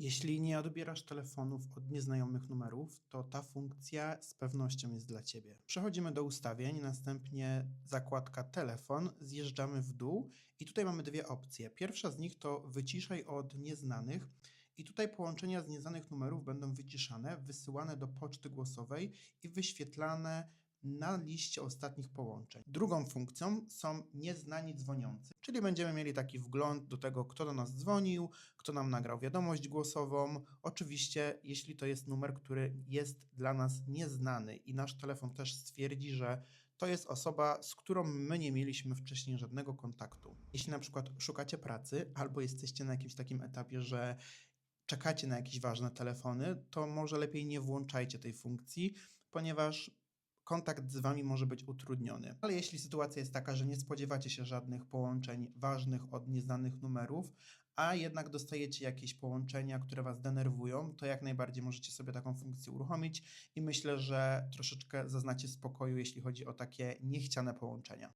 Jeśli nie odbierasz telefonów od nieznajomych numerów, to ta funkcja z pewnością jest dla Ciebie. Przechodzimy do ustawień, następnie zakładka telefon, zjeżdżamy w dół i tutaj mamy dwie opcje. Pierwsza z nich to wyciszaj od nieznanych i tutaj połączenia z nieznanych numerów będą wyciszane, wysyłane do poczty głosowej i wyświetlane na liście ostatnich połączeń. Drugą funkcją są nieznani dzwoniący, czyli będziemy mieli taki wgląd do tego, kto do nas dzwonił, kto nam nagrał wiadomość głosową. Oczywiście, jeśli to jest numer, który jest dla nas nieznany i nasz telefon też stwierdzi, że to jest osoba, z którą my nie mieliśmy wcześniej żadnego kontaktu. Jeśli na przykład szukacie pracy albo jesteście na jakimś takim etapie, że czekacie na jakieś ważne telefony, to może lepiej nie włączajcie tej funkcji, ponieważ kontakt z Wami może być utrudniony. Ale jeśli sytuacja jest taka, że nie spodziewacie się żadnych połączeń ważnych od nieznanych numerów, a jednak dostajecie jakieś połączenia, które Was denerwują, to jak najbardziej możecie sobie taką funkcję uruchomić i myślę, że troszeczkę zaznacie spokoju, jeśli chodzi o takie niechciane połączenia.